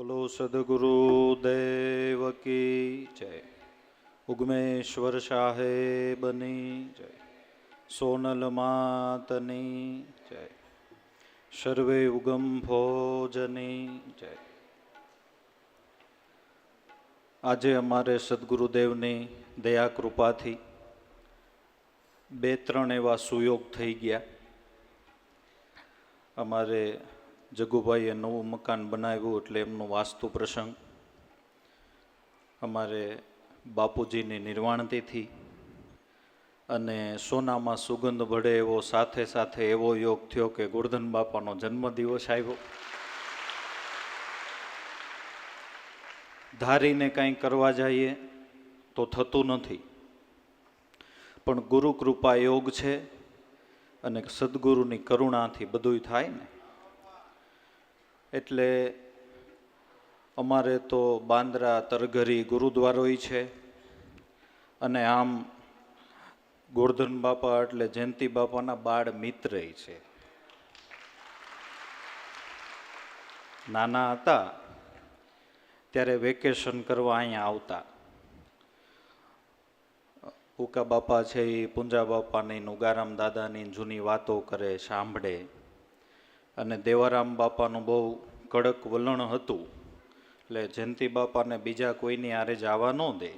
બોલો સદગુરુ દેવ કી જય. ઉગમેશ્વર સાહેબની જય. સોનલ માતની જય. સર્વે ઉગમ ભોજની જય. આજે અમારે સદગુરુદેવની દયા કૃપાથી બે ત્રણ એવા સુયોગ થઈ ગયા. અમારે જગુભાઈએ નવું મકાન બનાવ્યું એટલે એમનો વાસ્તુ પ્રસંગ. અમારે બાપુજીની નિર્વાણતિથિ અને સોનામાં સુગંધ ભળે એવો સાથે સાથે એવો યોગ થયો કે ગોરધન બાપાનો જન્મદિવસ આવ્યો. ધારીને કાંઈ કરવા જઈએ તો થતું નથી. પણ ગુરુ કૃપા યોગ છે અને સદગુરુની કરુણાથી બધુંય થાય ને. એટલે અમારે તો બાંદ્રા, તરઘરી, ગુરુદ્વારોય છે. અને આમ ગોરધન બાપા એટલે જયંતિ બાપાના બાળ મિત્રય છે. નાના હતા, ત્યારે વેકેશન કરવા અહીંયા આવતા. ઉકા બાપા છે એ પુંજા બાપાની નુગારામ દાદાની જૂની વાતો કરે, સાંભળે. અને દેવારામ બાપાનું બહુ કડક વલણ હતું. એટલે જયંતિ બાપાને બીજા કોઈની આરે જવા ન દે.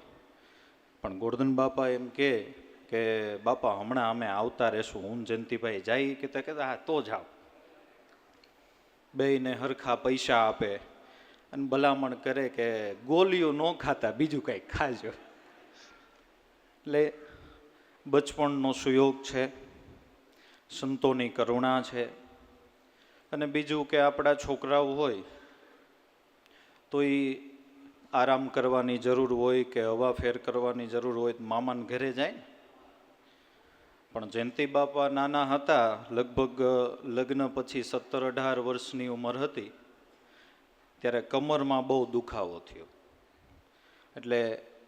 પણ ગોરધન બાપા એમ કે કે બાપા, હમણાં અમે આવતા રહેશું. હું જયંતિભાઈ જાય કહેતા કહેતા, હા, તો જાઓ. બેયને હરખા પૈસા આપે અને ભલામણ કરે કે ગોલીઓ ન ખાતા, બીજું કંઈક ખાજો. એટલે બચપણનો સુયોગ છે, સંતોની કરુણા છે. અને બીજું કે આપણા છોકરાઓ હોય, તો એ આરામ કરવાની જરૂર હોય કે હવા ફેર કરવાની જરૂર હોય તો મામાને ઘરે જાય. ને પણ જયંતિ બાપા નાના હતા, લગભગ લગ્ન પછી સત્તર અઢાર વર્ષની ઉંમર હતી, ત્યારે કમરમાં બહુ દુખાવો થયો. એટલે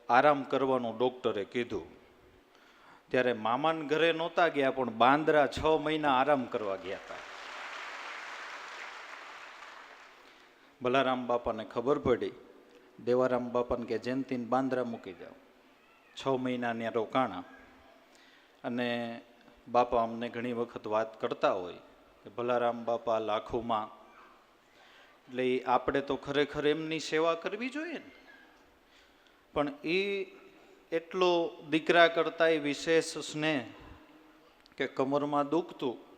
આરામ કરવાનું ડૉક્ટરે કીધું. ત્યારે મામાન ઘરે નહોતા ગયા, પણ બાંદ્રા છ મહિના આરામ કરવા ગયા હતા. ભલારામ બાપાને ખબર પડી. દેવારામ બાપાને કે, જયંતિને બાંદ્રા મૂકી જાઓ. છ મહિના ત્યાં રોકાણા. અને બાપા અમને ઘણી વખત વાત કરતા હોય કે ભલારામ બાપા લાખોમાં. એટલે આપણે તો ખરેખર એમની સેવા કરવી જોઈએ ને. પણ એ એટલો દીકરા કરતા એ વિશેષ સ્નેહ કે કમરમાં દુખતું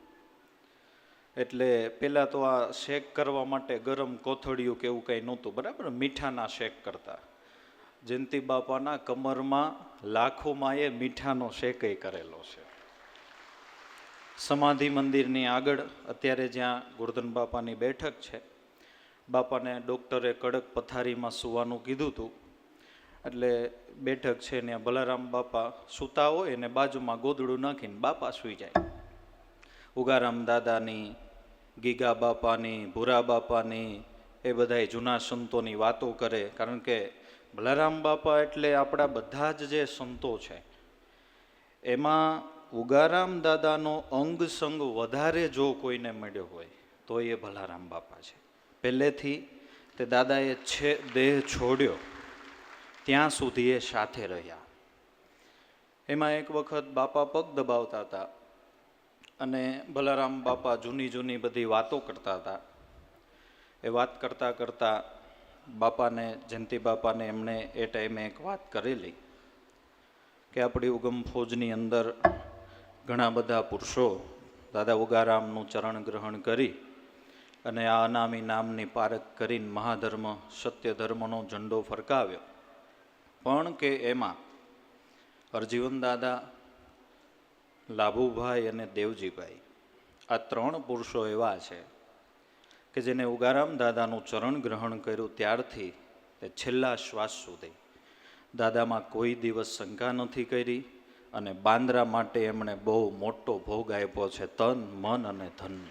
એટલે પહેલાં તો આ શેક કરવા માટે ગરમ કોથળિયું કે એવું કંઈ નહોતું, બરાબર? મીઠાના શેક કરતા. જયંતિ બાપાના કમરમાં લાખોમાં એ મીઠાનો શેકય કરેલો છે. સમાધિ મંદિરની આગળ અત્યારે જ્યાં ગોરધન બાપાની બેઠક છે, બાપાને ડૉક્ટરે કડક પથારીમાં સૂવાનું કીધું હતું એટલે બેઠક છે ત્યાં બલારામ બાપા સૂતા હોય એને બાજુમાં ગોદડું નાખીને બાપા સૂઈ જાય. ઉગારામ દાદાની ગીગા બાપાની, ભૂરા બાપાની એ બધાય જૂના સંતોની વાતો કરે. કારણ કે બલારામ બાપા એટલે આપણા બધા જ જે સંતો છે, એમાં ઉગારામ દાદાનો અંગ સંગ વધારે જો કોઈને મળ્યો હોય, તો એ ભલારામ બાપા છે. પહેલેથી તે દાદાએ છે, દેહ છોડ્યો. ત્યાં સુધી એ સાથે રહ્યા. એમાં એક વખત બાપા પગ દબાવતા હતા. અને ભલારામ બાપા જૂની જૂની બધી વાતો કરતા હતા. એ વાત કરતાં કરતાં બાપાને, જયંતિ બાપાને એમણે એ ટાઈમે એક વાત કરેલી કે આપણી ઉગમ ફોજની અંદર ઘણા બધા પુરુષો દાદા ઉગારામનું ચરણ ગ્રહણ કરી અને આ અનામી નામની પારક કરીને મહાધર્મ, સત્ય ધર્મનો ઝંડો ફરકાવ્યો. પણ કે એમાં હરજીવન દાદા લાભુભાઈ અને દેવજીભાઈ. આ ત્રણ પુરુષો એવા છે કે જેને ઉગારામ દાદાનું ચરણ ગ્રહણ કર્યું ત્યારથી તે છેલ્લા શ્વાસ સુધી. દાદામાં કોઈ દિવસ શંકા નથી કરી અને બાંદ્રા માટે એમણે બહુ મોટો ભોગ આપ્યો છે તન, મન અને ધન.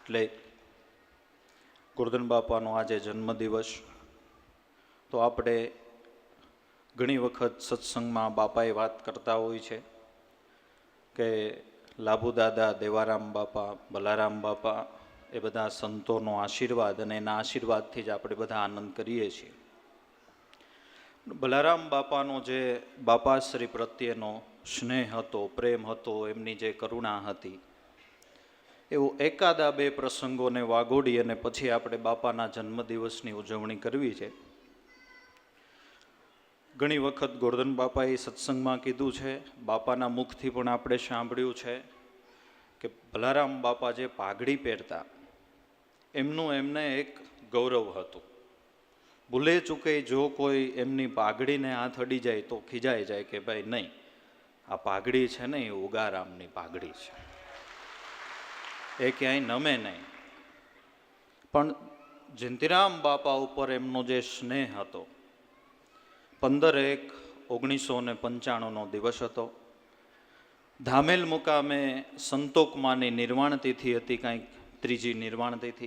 એટલે ગોરધન બાપાનો આજે જન્મદિવસ. તો આપણે ઘણી વખત સત્સંગમાં બાપાએ વાત કરતા હોય છે કે લાભુ દાદા દેવારામ બાપા, બલારામ બાપા એ બધા સંતોનો આશીર્વાદ અને એના આશીર્વાદથી જ આપણે બધા આનંદ કરીએ છીએ. બલારામ બાપાનો જે બાપાશ્રી પ્રત્યેનો સ્નેહ હતો, પ્રેમ હતો, એમની જે કરુણા હતી, એવું એકાદા બે પ્રસંગોને વાગોડી અને પછી આપણે બાપાના જન્મદિવસની ઉજવણી કરવી છે. ઘણી વખત ગોરધન બાપાએ સત્સંગમાં કીધું છે, બાપાના મુખથી પણ આપણે સાંભળ્યું છે કે ભલારામ બાપા જે પાઘડી પહેરતા, એમનું એમને એક ગૌરવ હતું. ભૂલે ચૂકે જો કોઈ એમની પાઘડીને હાથ અડી જાય તો ખીજાઈ જાય કે ભાઈ નહીં, આ પાઘડી છે ને એ ઉગારામની પાઘડી છે. એ ક્યાંય નમે નહીં. પણ જિંતિરામ બાપા ઉપર એમનો જે સ્નેહ હતો પંદર એક ઓગણીસો ને પંચાણુંનો દિવસ હતો. ધામેલ મુકામે સંતોકમાની નિર્વાણ તિથિ હતી, કંઈક ત્રીજી નિર્વાણ તિથિ.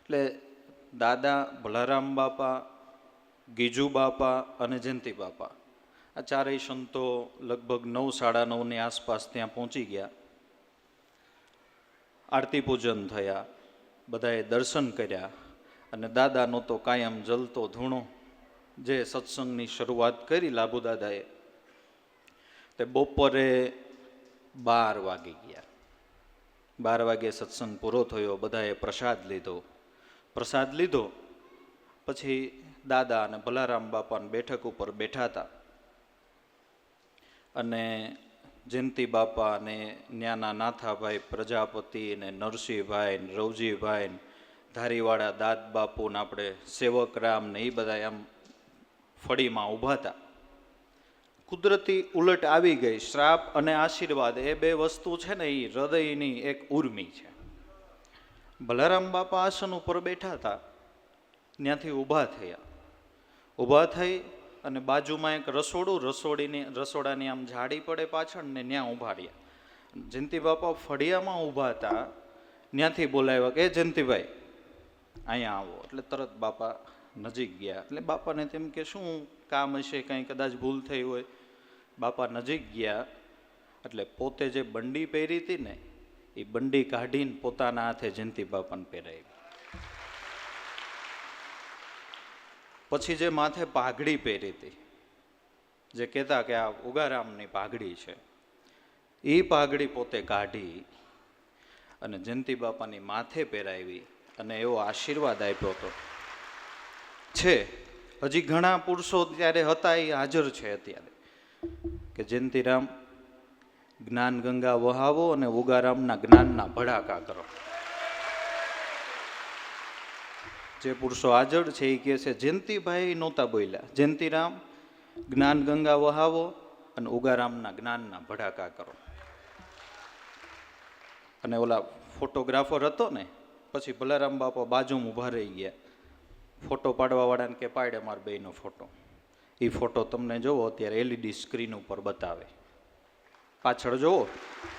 એટલે દાદા ભલારામ બાપા, ગીજુ બાપા અને જયંતિ બાપા, આ ચારેય સંતો લગભગ નવ સાડા નવની આસપાસ ત્યાં પહોંચી ગયા. આરતી પૂજન થયા, બધાએ દર્શન કર્યા અને દાદાનો તો કાયમ જલતો ધૂણો જે સત્સંગની શરૂઆત કરી લાભુદાદાએ તે બપોરે બાર વાગી ગયા. બાર વાગે સત્સંગ પૂરો થયો, બધાએ પ્રસાદ લીધો. પ્રસાદ લીધો, પછી દાદા અને ભલારામ બાપાની બેઠક ઉપર બેઠા હતા. અને જયંતિ બાપા અને ન્યાના નાથાભાઈ, પ્રજાપતિ ને નરસિંહભાઈ ને રવજીભાઈ ધારીવાળા દાદ બાપુ ને આપણે સેવક રામ ને એ બધા આમ ફળીમાં ઊભા હતા. કુદરતી ઉલટ આવી ગઈ. શ્રાપ અને આશીર્વાદ એ બે વસ્તુ છે ને એ હૃદયની એક ઉર્મી છે. ભલારામ બાપા આસન ઉપર બેઠા હતા. ત્યાંથી ઊભા થયા. ઊભા થઈ અને બાજુમાં એક રસોડું, રસોડીની, રસોડાની આમ જાડી પડે પાછળ ને ત્યાં ઊભા રહ્યા. જયંતિ બાપા ફળિયામાં ઊભા હતા. ત્યાંથી બોલાવ્યા કે "એ જયંતિભાઈ, અહીંયા આવો. એટલે તરત બાપા નજીક ગયા. એટલે બાપાને તેમ કે શું કામ હશે, કંઈ કદાચ ભૂલ થઈ હોય. બાપા નજીક ગયા, એટલે પોતે જે બંડી પહેરી હતી ને, એ બંડી કાઢીને પોતાના હાથે જયંતિ બાપાને પહેરાવી પછી જે માથે પાઘડી પહેરી હતી, જે કહેતા કે આ ઉગારામની પાઘડી છે, એ પાઘડી પોતે કાઢી અને જયંતિ બાપાની માથે પહેરાવી અને એવો આશીર્વાદ આપ્યો હતો. છે. હજી ઘણા પુરુષો ત્યારે હતા, એ હાજર છે અત્યારે. કે જયંતિરામ જ્ઞાન ગંગા વહાવો અને ઉગારામના જ્ઞાનના ભડાકા કરો. જે પુરુષો હાજર છે, એ કહે છે, જયંતિભાઈ નહોતા બોલ્યા. જયંતિરામ જ્ઞાન ગંગા વહાવો અને ઉગારામના જ્ઞાનના ભડાકા કરો. અને ઓલા ફોટોગ્રાફર હતો ને, પછી ભલારામ બાપા બાજુમાં ઊભા રહી ગયા. ફોટો પાડવા વાળાને કે પાડે માર બેનો ફોટો. એ ફોટો તમને જોવો, અત્યારે એલઈડી સ્ક્રીન ઉપર બતાવે. પાછળ જોવો,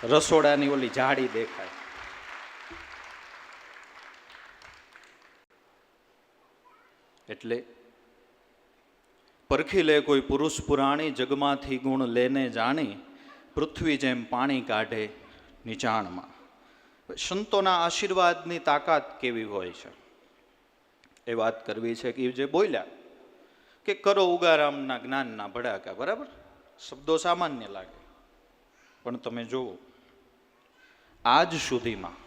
રસોડાની ઓલી જાડી દેખાય. એટલે પરખી લે કોઈ પુરુષ પુરાણી, જગમાંથી ગુણ લેને જાણી, પૃથ્વી જેમ પાણી કાઢે નીચાણમાં. સંતોના આશીર્વાદની તાકાત કેવી હોય છે? એ વાત કરવી છે કે જે બોલ્યા કે કરો ઉગારામના જ્ઞાનના ભડાકા, બરાબર? શબ્દો સામાન્ય લાગે. પણ તમે જુઓ, આજ સુધીમાં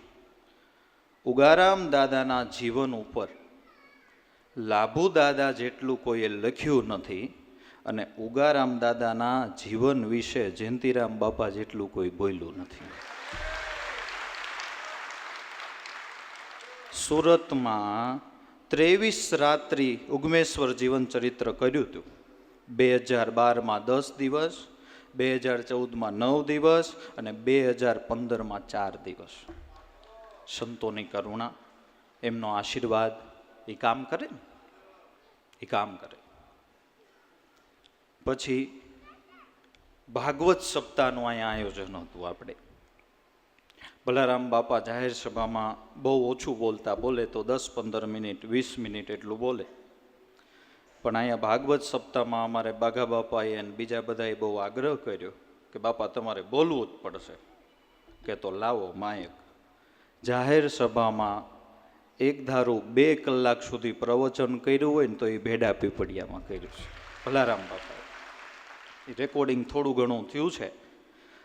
ઉગારામ દાદાના જીવન ઉપર લાભુ દાદા જેટલું કોઈએ લખ્યું નથી અને ઉગારામ દાદાના જીવન વિશે જયંતિરામ બાપા જેટલું કોઈ બોલ્યું નથી. સુરતમાં ત્રેવીસ રાત્રિ ઉગમેશ્વર જીવન ચરિત્ર કર્યું હતું. બે હજાર બારમાં દસ દિવસ, બે હજાર ચૌદમાં નવ દિવસ અને બે હજાર પંદરમાં ચાર દિવસ. સંતોની કરુણા, એમનો આશીર્વાદ, એ કામ કરે ને? એ કામ કરે. પછી ભાગવત સપ્તાહનું અહીંયા આયોજન હતું આપણે. ભલારામ બાપા જાહેર સભામાં બહુ ઓછું બોલતા બોલે તો દસ પંદર મિનિટ, વીસ મિનિટ એટલું બોલે. પણ અહીંયા ભાગવત સપ્તાહમાં અમારે બાઘા બાપાએ અને બીજા બધાએ બહુ આગ્રહ કર્યો કે બાપા તમારે બોલવું જ પડશે. કે તો લાવો માયક. જાહેર સભામાં એક ધારું બે કલાક સુધી પ્રવચન કર્યું હોય ને તો એ ભેડા પીપળિયામાં કર્યું છે. ભલારામ બાપાએ. રેકોર્ડિંગ થોડું ઘણું થયું છે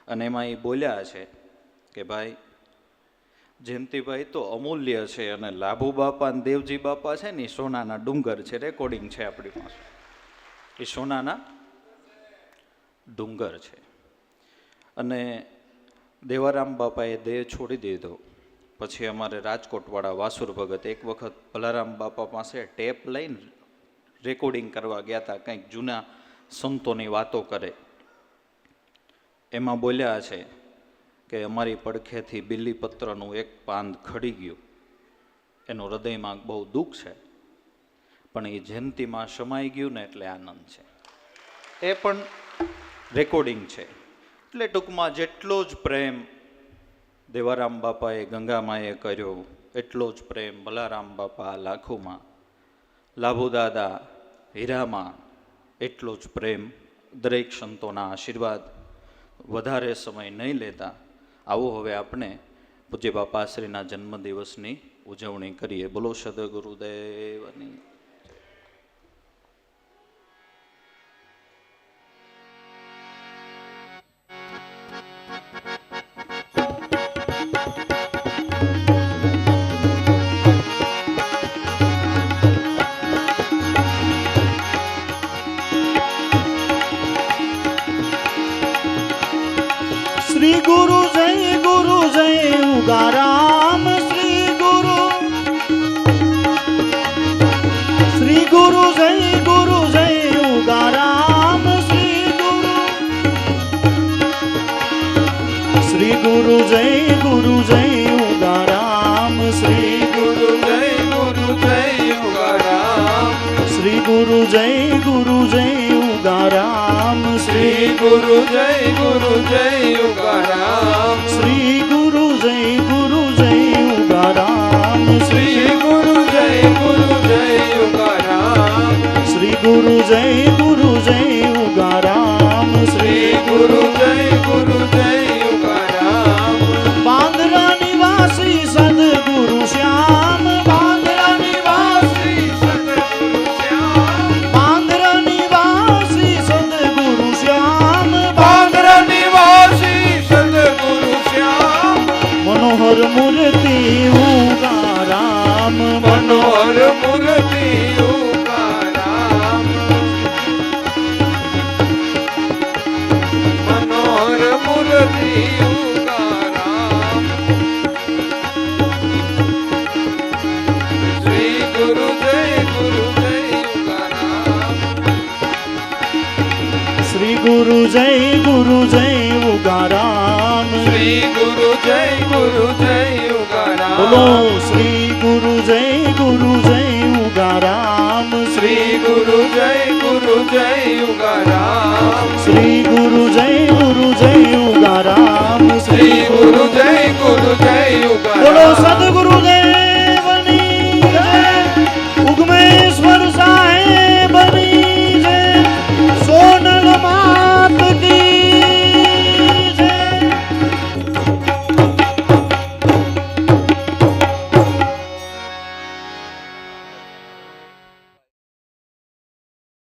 અને એમાં એ બોલ્યા છે કે ભાઈ જયંતિભાઈ, તો અમૂલ્ય છે અને લાભુ બાપા અને દેવજી બાપા છે ને એ સોનાના ડુંગર છે રેકોર્ડિંગ છે આપણી પાસે. એ સોનાના ડુંગર છે. અને દેવારામ બાપાએ દેહ છોડી દીધો. પછી અમારે રાજકોટવાળા વાસુર ભગત એક વખત ભલારામ બાપા પાસે ટેપ લઈને રેકોર્ડિંગ કરવા ગયા હતા કંઈક જૂના સંતોની વાતો કરે. એમાં બોલ્યા છે કે અમારી પડખેથી બિલીપત્રનું એક પાંદ ખડી ગયું. એનું હૃદયમાં બહુ દુઃખ છે, પણ એ જયંતીમાં સમાઈ ગયું ને એટલે આનંદ છે. એ પણ રેકોર્ડિંગ છે. એટલે ટૂંકમાં જેટલો જ પ્રેમ દેવારામ બાપાએ, ગંગામાએ કર્યો, એટલો જ પ્રેમ બલારામ બાપા લાખુમાં લાભુ દાદા હીરામાં, એટલો જ પ્રેમ દરેક સંતોના આશીર્વાદ વધારે સમય નહીં લેતા આવો હવે આપણે પૂજ્ય બાપાશ્રીના જન્મદિવસની ઉજવણી કરીએ. બોલો સદગુરુદેવની. શ્રી ગુરુ જય ગુરુ જય ઉગારામ શ્રી ગુરુ શ્રી ગુરુ જય ગુરુ જય ઉગારામ શ્રી ગુરુ શ્રી ગુરુ જય ગુરુ જય ઉગારામ શ્રી ગુરુ જય ગુરુ જય ઉગારામ શ્રી ગુરુ જય ગુરુ જય ગુરુ જય ગુરુ જય ઉગારામ શ્રી ગુરુ જય ગુરુ જય ઉગારામ શ્રી ગુરુ જય ગુરુ જય ઉગારામ શ્રી ગુરુ જય ગુરુ જય ઉગારામ શ્રી ગુરુ જય ગુરુ જય ગુરુ જય ગુરુ જય ઉગારામ શ્રી ગુરુ જય ગુરુ જય ઉગારામ બોલો શ્રી ગુરુ જય ગુરુ જય ઉગારામ શ્રી ગુરુ જય ગુરુ જય ઉગારામ શ્રી ગુરુ જય ગુરુ જય